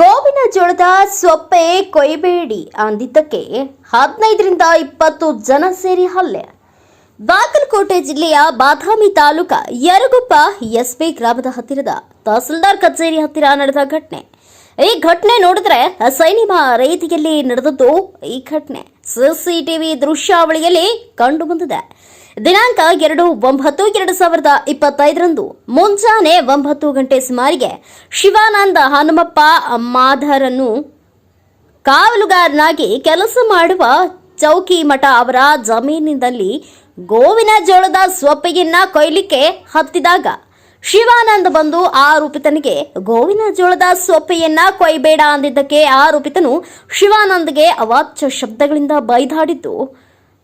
ಗೋವಿನ ಜೋಳದ ಸೊಪ್ಪೆ ಕೊಯ್ಬೇಡಿ ಅಂದಿದ್ದಕ್ಕೆ ಹದಿನೈದರಿಂದ ಇಪ್ಪತ್ತು ಜನ ಸೇರಿ ಹಲ್ಲೆ. ಬಾಗಲಕೋಟೆ ಜಿಲ್ಲೆಯ ಬಾದಾಮಿ ತಾಲೂಕ ಯರಗುಪ್ಪ ಎಸ್ಪಿ ಗ್ರಾಮದ ಹತ್ತಿರದ ತಹಸೀಲ್ದಾರ್ ಕಚೇರಿ ಹತ್ತಿರ ನಡೆದ ಘಟನೆ. ಈ ಘಟನೆ ನೋಡಿದ್ರೆ ಸೈನಿಮಾ ರೀತಿಯಲ್ಲಿ ನಡೆದದ್ದು ಈ ಘಟನೆ. ಸಿಸಿಟಿವಿ ದೃಶ್ಯಾವಳಿಯಲ್ಲಿ ಕಂಡು ಬಂದಿದೆ. ದಿನಾಂಕ ಎರಡು ಒಂಬತ್ತು ಎರಡು ಸಾವಿರದ ಇಪ್ಪತ್ತೈದರಂದು ಮುಂಜಾನೆ ಒಂಬತ್ತು ಗಂಟೆ ಸುಮಾರಿಗೆ ಶಿವಾನಂದ ಹನುಮಪ್ಪ ಮಾಧರನ್ನು ಕಾವಲುಗಾರನಾಗಿ ಕೆಲಸ ಮಾಡುವ ಚೌಕಿ ಮಠ ಅವರ ಜಮೀನಿನಲ್ಲಿ ಗೋವಿನ ಜೋಳದ ಸೊಪ್ಪೆಯನ್ನ ಕೊಯ್ಲಿಕ್ಕೆ ಹತ್ತಿದಾಗ ಶಿವಾನಂದ ಬಂದು ಆರೋಪಿತನಿಗೆ ಗೋವಿನ ಜೋಳದ ಸೊಪ್ಪೆಯನ್ನ ಕೊಯ್ಬೇಡ ಅಂದಿದ್ದಕ್ಕೆ ಆರೋಪಿತನು ಶಿವಾನಂದ್ಗೆ ಅವಾಚ್ಯ ಶಬ್ದಗಳಿಂದ ಬೈದಾಡಿದ್ದು.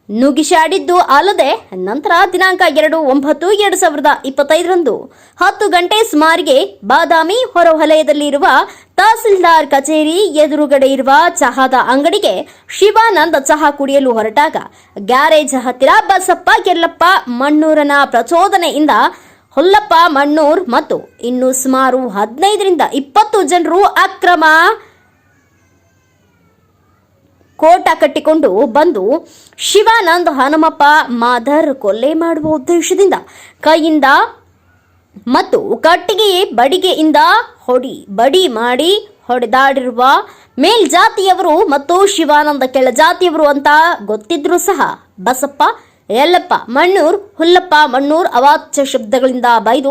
ನುಗಿಸಾಡಿದ್ದು ಅಲ್ಲದೆ ನಂತರ ದಿನಾಂಕ ಎರಡು ಒಂಬತ್ತು ಎರಡು ಸಾವಿರದ ಇಪ್ಪತ್ತೈದರಂದು ಹತ್ತು ಗಂಟೆ ಸುಮಾರಿಗೆ ಬಾದಾಮಿ ಹೊರವಲಯದಲ್ಲಿರುವ ತಹಸೀಲ್ದಾರ್ ಕಚೇರಿ ಎದುರುಗಡೆ ಇರುವ ಚಹಾದ ಅಂಗಡಿಗೆ ಶಿವಾನಂದ ಚಹಾ ಕುಡಿಯಲು ಹೊರಟಾಗ ಗ್ಯಾರೇಜ್ ಹತ್ತಿರ ಬಸಪ್ಪ ಕೆಲ್ಲಪ್ಪ ಮಣ್ಣೂರನ ಪ್ರಚೋದನೆಯಿಂದ ಹೊಲ್ಲಪ್ಪ ಮಣ್ಣೂರ್ ಮತ್ತು ಇನ್ನು ಸುಮಾರು ಹದಿನೈದರಿಂದ ಇಪ್ಪತ್ತು ಜನರು ಅಕ್ರಮ ಕೋಟ ಕಟ್ಟಿಕೊಂಡು ಬಂದು ಶಿವಾನಂದ್ ಹನುಮಪ್ಪ ಮಾಧರ್ ಕೊಲ್ಲೆ ಮಾಡುವ ಉದ್ದೇಶದಿಂದ ಕೈಯಿಂದ ಮತ್ತು ಕಟ್ಟಿಗೆ ಬಡಿಗೆಯಿಂದ ಹೊಡಿ, ಬಡಿ ಮಾಡಿ ಹೊಡೆದಾಡಿರುವ ಮೇಲ್ಜಾತಿಯವರು ಮತ್ತು ಶಿವಾನಂದ ಕೆಳಜಾತಿಯವರು ಅಂತ ಗೊತ್ತಿದ್ರು ಸಹ ಬಸಪ್ಪ ಯಲ್ಲಪ್ಪ, ಮಣ್ಣೂರ್, ಹುಲ್ಲಪ್ಪ, ಮಣ್ಣೂರ್ ಅವಾಚ್ಯ ಶಬ್ದಗಳಿಂದ ಬೈದು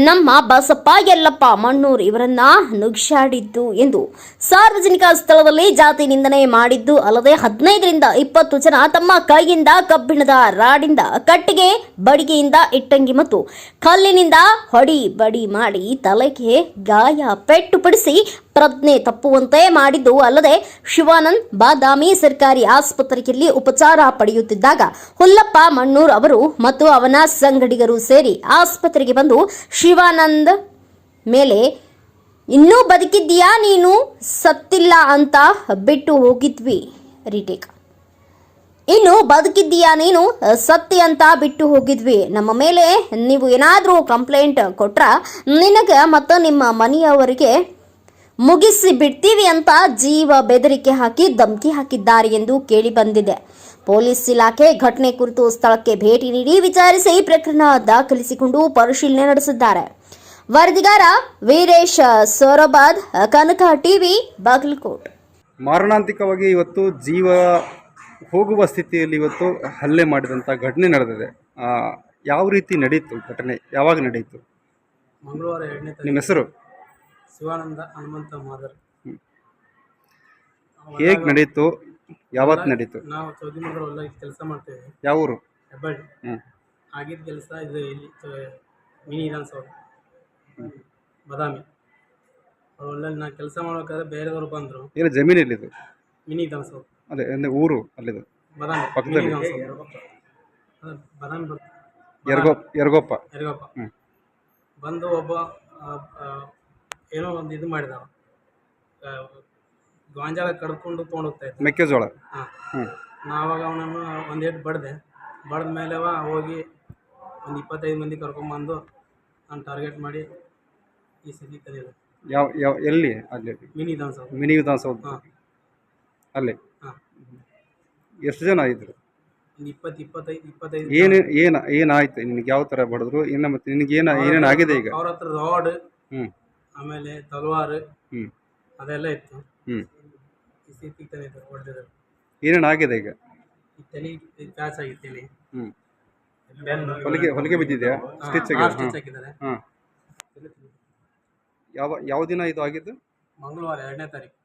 ನಮ್ಮ ಬಸಪ್ಪ ಎಲ್ಲಪ್ಪ ಮಣ್ಣೂರ್ ಇವರನ್ನ ನುಗ್ಸಾಡಿದ್ದು ಎಂದು ಸಾರ್ವಜನಿಕ ಸ್ಥಳದಲ್ಲಿ ಜಾತಿ ನಿಂದನೆ ಮಾಡಿದ್ದು ಅಲ್ಲದೆ ಹದಿನೈದರಿಂದ ಇಪ್ಪತ್ತು ಜನ ತಮ್ಮ ಕೈಯಿಂದ ಕಬ್ಬಿಣದ ರಾಡಿಂದ ಕಟ್ಟಿಗೆ ಬಡಿಗೆಯಿಂದ ಇಟ್ಟಂಗಿ ಮತ್ತು ಕಲ್ಲಿನಿಂದ ಹೊಡಿ ಬಡಿ ಮಾಡಿ ತಲೆಗೆ ಗಾಯ ಪೆಟ್ಟು ಪಡಿಸಿ ಪ್ರಜ್ಞೆ ತಪ್ಪುವಂತೆ ಮಾಡಿದ್ದು ಅಲ್ಲದೆ ಶಿವಾನಂದ್ ಬಾದಾಮಿ ಸರ್ಕಾರಿ ಆಸ್ಪತ್ರೆಯಲ್ಲಿ ಉಪಚಾರ ಪಡೆಯುತ್ತಿದ್ದಾಗ ಹುಲ್ಲಪ್ಪ ಮಣ್ಣೂರ್ ಅವರು ಮತ್ತು ಅವನ ಸಂಗಡಿಗರು ಸೇರಿ ಆಸ್ಪತ್ರೆಗೆ ಬಂದು ಶಿವಾನಂದ್ ಮೇಲೆ, ಇನ್ನೂ ಬದುಕಿದ್ದೀಯಾ ನೀನು? ಸತ್ತಿಲ್ಲ ಅಂತ ಬಿಟ್ಟು ಹೋಗಿದ್ವಿ ರಿಟೇಕ್. ಇನ್ನು ಬದುಕಿದ್ದೀಯಾ ನೀನು? ಸತ್ತಿ ಅಂತ ಬಿಟ್ಟು ಹೋಗಿದ್ವಿ. ನಮ್ಮ ಮೇಲೆ ನೀವು ಏನಾದರೂ ಕಂಪ್ಲೇಂಟ್ ಕೊಟ್ರ ನಿನಗೆ ಮತ್ತು ನಿಮ್ಮ ಮನೆಯವರಿಗೆ ಮುಗಿಸಿ ಬಿಡ್ತೀವಿ ಅಂತ ಜೀವ ಬೆದರಿಕೆ ಹಾಕಿ ಧಮಕಿ ಹಾಕಿದ್ದಾರೆ ಎಂದು ಕೇಳಿ ಬಂದಿದೆ. ಪೊಲೀಸ್ ಇಲಾಖೆ ಘಟನೆ ಕುರಿತು ಸ್ಥಳಕ್ಕೆ ಭೇಟಿ ನೀಡಿ ವಿಚಾರಿಸಿ ಈ ಪ್ರಕರಣ ದಾಖಲಿಸಿಕೊಂಡು ಪರಿಶೀಲನೆ ನಡೆಸಿದ್ದಾರೆ. ವರದಿಗಾರ ವೀರೇಶ್ ಸೊರಬಾದ್ ಕನಕ ಟಿವಿ ಬಾಗಲಕೋಟ್. ಮಾರಣಾಂತಿಕವಾಗಿ ಇವತ್ತು ಜೀವ ಹೋಗುವ ಸ್ಥಿತಿಯಲ್ಲಿ ಇವತ್ತು ಹಲ್ಲೆ ಮಾಡಿದಂಥ ಘಟನೆ ನಡೆದಿದೆ. ಯಾವ ರೀತಿ ನಡೆಯಿತು ಘಟನೆ? ಯಾವಾಗ ನಡೆಯಿತು ಮಂಗಳವಾರ ಎರಡನೇ ತಾರೀಕು. ನಿಮ್ಮ ಹೆಸರು? ಶಿವಾನಂದ ಹನುಮಂತ ಮಾದರ್. ಹೇಗೆ ನಡೀತು? ಯಾವತ್ ನಡೀತು? ನಾವು ಚೌದಿಮಂಗಲ ಹೊಲ ಕೆಲಸ ಮಾಡ್ತೇವೆ. ಯಾವ ಊರು? ಹೆಬ್ಬಳ್ಳಿ ಹ್ಞೂ ಆಗಿದ್ದ ಕೆಲಸ ಇದು ಇಲ್ಲಿ ಮಿನಿ ವಿಧಾನಸೌಧ. ಬಾದಾಮಿ. ಅವ್ರ ಹೊಲದಲ್ಲಿ ನಾ ಕೆಲಸ ಮಾಡ್ಬೇಕಾದ್ರೆ ಬೇರೆದವ್ರು ಬಂದರು. ಏನು ಜಮೀನು ಎಲ್ಲಿದು? ಮಿನಿ ವಿಧಾನಸೌಧ. ಅದೇ ಅಂದರೆ ಊರು ಅಲ್ಲಿದು? ಬಾದಾಮಿ ಪಕ್ಕದಲ್ಲಿ? ಮಿನಿ ವಿಧಾನಸೌಧ. ಅದು ಬಾದಾಮಿ ಬರ್ತ ಯರಗೋಪ್ ಯರಗೋಪ್ಪ. ಯರಗಪ್ಪ. ಹ್ಮ್. ಬಂದು ಒಬ್ಬ ಆ, ಆ, ಏನೋ ಒಂದು ಇದು ಮಾಡಿದಾವ. ಗಾಂಜಾಳ ಕಡ್ಕೊಂಡು ತೊಗೊಂಡೋಗ್ತಾ ಇದ್ದ. ಮೆಕ್ಕೆಜೋಳ? ಹಾಂ. ಹ್ಞೂ ನಾವಾಗ ಅವನನ್ನು ಒಂದೇಟು ಬಡ್ದೆ. ಬಡ್ದ ಮೇಲೆ ಅವ ಹೋಗಿ ಒಂದು ಇಪ್ಪತ್ತೈದು ಮಂದಿ ಕರ್ಕೊಂಬಂದು ನಾನು ಟಾರ್ಗೆಟ್ ಮಾಡಿ ಈ ಸಿಗಿ ಕಲಿಯೋದು ಯಾವ ಯಾವ ಎಲ್ಲಿ? ಅಲ್ಲಿ. ಮಿನಿ ವಿಧಾನಸೌಧ ಮಿನಿ ವಿಧಾನಸೌಧ ಹಾಂ. ಅಲ್ಲಿ. ಹಾಂ. ಎಷ್ಟು ಜನ ಇದ್ರು? ಒಂದು ಇಪ್ಪತ್ತು ಇಪ್ಪತ್ತೈದು ಇಪ್ಪತ್ತೈದು ಏನು ಏನು ಏನಾಯ್ತು? ನಿನಗೆ ಯಾವ ಥರ ಬಡಿದ್ರು? ಏನು ಮತ್ತೆ ನಿನಗೆ ಏನು ಏನೇನು ಆಗಿದೆ ಈಗ? ಅವ್ರ ಹತ್ರ ರಾಡ್ ಹ್ಞೂ ಆಮೇಲೆ ತಲವಾರು ಅದೆಲ್ಲ ಇತ್ತು. ಹ್ಮ್. ಹೊಡೆದಿದ್ರು ಏನೇನು ಆಗಿದೆ ಈಗ? ಈ ತಲೆ ಪ್ಯಾಚ್ ಆಗಿತ್ತು ತಲೆ. ಹ್ಞೂ ಬೆನ್ನು. ಹೊಲಿಗೆ ಹೊಲಿಗೆ ಬಿದ್ದಿದೆಯಾ? ಸ್ಟಿಚ್ ಆಗಿದೆ ಸ್ಟಿಚ್ ಹಾಂ ಹಾಕಿದ್ದಾರೆ ಹಾಂ ಯಾವ ಯಾವ ದಿನ ಇದು ಆಗಿದ್ದು? ಮಂಗಳವಾರ ಎರಡನೇ ತಾರೀಕು.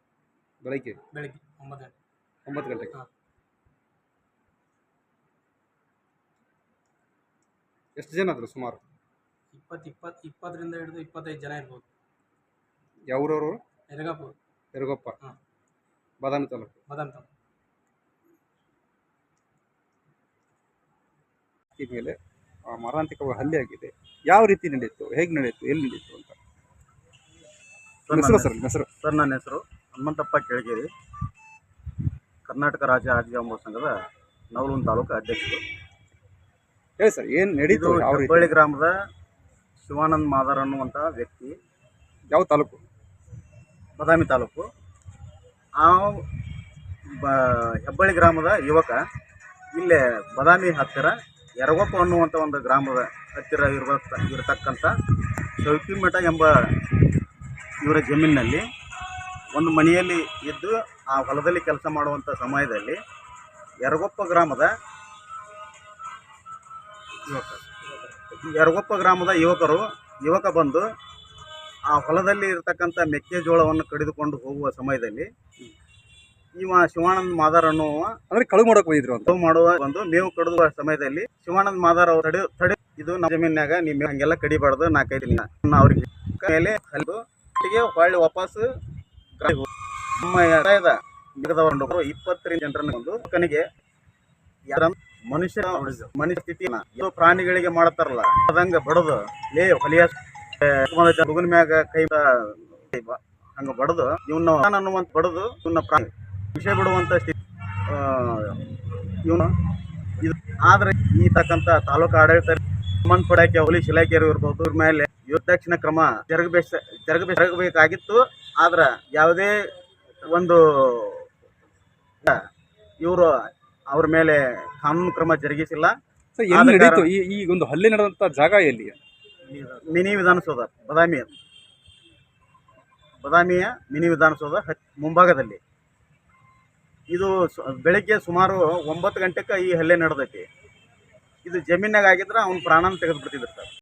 ಬೆಳಗ್ಗೆ? ಬೆಳಗ್ಗೆ ಒಂಬತ್ತು ಗಂಟೆ ಒಂಬತ್ತು ಗಂಟೆಗೆ. ಹಾಂ. ಎಷ್ಟು ಜನ ಆದರು ಸುಮಾರು? ಇಪ್ಪತ್ತು ಇಪ್ಪತ್ತು ಇಪ್ಪತ್ತರಿಂದ ಹಿಡಿದು ಇಪ್ಪತ್ತೈದು ಜನ ಇರ್ಬೋದು. ಯಾವ ಊರವರು ಯರಗಪುರ ಯರಗೊಪ್ಪ ಹಾಂ. ಬಾದಾಮಿ ತಾಲೂಕು. ಬಾದಾಮಿ ತಾಲೂಕು. ಮೇಲೆ ಆ, ಮಾರಣಾಂತಿಕವಾಗಿ ಹಲ್ಲೆ ಆಗಿದೆ. ಯಾವ ರೀತಿ ನಡೆಯಿತು? ಹೇಗೆ ನಡೆಯಿತು? ಎಲ್ಲಿ ನಡೆಯಿತು ಅಂತ. ಹೆಸರು ಸರ್ ಹೆಸರು? ಸರ್ ನನ್ನ ಹೆಸರು ಹನುಮಂತಪ್ಪ ಕೆಳಗೇರಿ. ಕರ್ನಾಟಕ ರಾಜ್ಯ ಆದಿವಾಸಿ ಸಂಘದ ನವಲೂನ್ ತಾಲೂಕು ಅಧ್ಯಕ್ಷರು. ಹೇಳಿ ಸರ್ ಏನು ನಡೀತು ಹುಬ್ಬಳ್ಳಿ ಗ್ರಾಮದ ಶಿವಾನಂದ್ ಮಾದರ್ ಅನ್ನುವಂಥ ವ್ಯಕ್ತಿ ಯಾವ ತಾಲೂಕು? ಬದಾಮಿ ತಾಲೂಕು. ಆ ಬ, ಹೆಬ್ಬಳ್ಳಿ ಗ್ರಾಮದ ಯುವಕ. ಇಲ್ಲೇ ಬದಾಮಿ ಹತ್ತಿರ ಎರಗೊಪ್ಪ ಅನ್ನುವಂಥ ಒಂದು ಗ್ರಾಮದ ಹತ್ತಿರ ಇರುವ ಇರತಕ್ಕಂಥ ಚೌಕಿಮಠ ಎಂಬ ಇವರ ಜಮೀನಿನಲ್ಲಿ ಒಂದು ಮನೆಯಲ್ಲಿ ಇದ್ದು ಆ ಹೊಲದಲ್ಲಿ ಕೆಲಸ ಮಾಡುವಂಥ ಸಮಯದಲ್ಲಿ ಎರಗೊಪ್ಪ ಗ್ರಾಮದ ಯುವಕ. ಎರಗೊಪ್ಪ ಗ್ರಾಮದ ಯುವಕರು, ಯುವಕ ಬಂದು ಆ ಹೊಲದಲ್ಲಿ ಇರತಕ್ಕಂಥ ಮೆಕ್ಕೆಜೋಳವನ್ನು ಕಡಿದುಕೊಂಡು ಹೋಗುವ ಸಮಯದಲ್ಲಿ ಇವ ಶಿವಾನಂದ ಮಾದಾರ್ ಅನ್ನುವ ಅಂದ್ರೆ ಕಳು ಮಾಡಕ್ ಹೋಗಿದ್ರು ಅಂತ. ಮಾಡುವ ಒಂದು ಮೇವು ಕಡಿದುವ ಸಮಯದಲ್ಲಿ ಶಿವಾನಂದ ಮಾದಾರ್ ಅವರು ತಡೆ ತಡೆ ಇದು ನಮ್ಮ ಜಮೀನ್ಯಾಗ ನೀವು ಹಂಗೆಲ್ಲ ಕಡಿಬಾರ್ದು ನಾಲ್ಕೈದು ದಿನ ಅವ್ರಿಗೆ ಮೇಲೆ ಹಲ್ಲು ಒಟ್ಟಿಗೆ ಹೊಳ್ಳಿ ವಾಪಸ್ ನಮ್ಮ ಮಿಗದವರು ಇಪ್ಪತ್ತರಿಂದ ಜನರನ್ನು ಒಂದು ಕನಿಗೆ ಯಾರ ಮನುಷ್ಯ ಮನುಷ್ಯ ಸ್ಥಿತಿನ ಇದು ಪ್ರಾಣಿಗಳಿಗೆ ಮಾಡತ್ತಾರಲ್ಲ ಅದಂಗ ಬಡದು ಲೇ ಹೊಲಿಯ ಬುಗುನ್ ಮ್ಯಾಗ ಕೈ ಹಂಗ ಬಡದು. ಇವನ್ನ ಅನ್ನುವಂತ ಬಡದು ಇವನ್ನ ಪ್ರಾಣಿ. ವಿಷಯ ಬಿಡುವಂತ ಸ್ಥಿತಿ ಇವನು ಇದು. ಆದ್ರೆ ಈ ತಕ್ಕಂತ ತಾಲೂಕು ಆಡಳಿತ ಸಂಬಂಧಪಡಕ್ಕೆ ಪೊಲೀಸ್ ಇಲಾಖೆಯವರು ಇರ್ಬೋದು ಇವ್ರ ಮೇಲೆ ಯುದ್ಧಕ್ಷಿಣ ಕ್ರಮ ಜರುಗಬೇಕ ಜರುಗಬೇಕು ಜರುಗಬೇಕಾಗಿತ್ತು. ಆದ್ರೆ ಯಾವುದೇ ಒಂದು ಇವರು ಅವ್ರ ಮೇಲೆ ಕಾನೂನು ಕ್ರಮ ಜರುಗಿಸಿಲ್ಲ. ಈ ಒಂದು ಹಲ್ಲೆ ನಡೆದಂತ ಜಾಗ ಎಲ್ಲಿ ಮಿನಿ ವಿಧಾನಸೌಧ, ಬದಾಮಿ. ಬದಾಮಿಯ ಮಿನಿ ವಿಧಾನಸೌಧ ಹತ್- ಮುಂಭಾಗದಲ್ಲಿ. ಇದು ಬೆಳಗ್ಗೆ ಸುಮಾರು ಒಂಬತ್ತು ಗಂಟೆಗೆ ಈ ಹಲ್ಲೆ ನಡೆದೈತಿ. ಇದು ಜಮೀನಾಗ ಆಗಿದ್ರೆ ಅವ್ನ ಪ್ರಾಣನ ತೆಗೆದು ಬಿಡ್ತಿದ್ರು ಸರ್.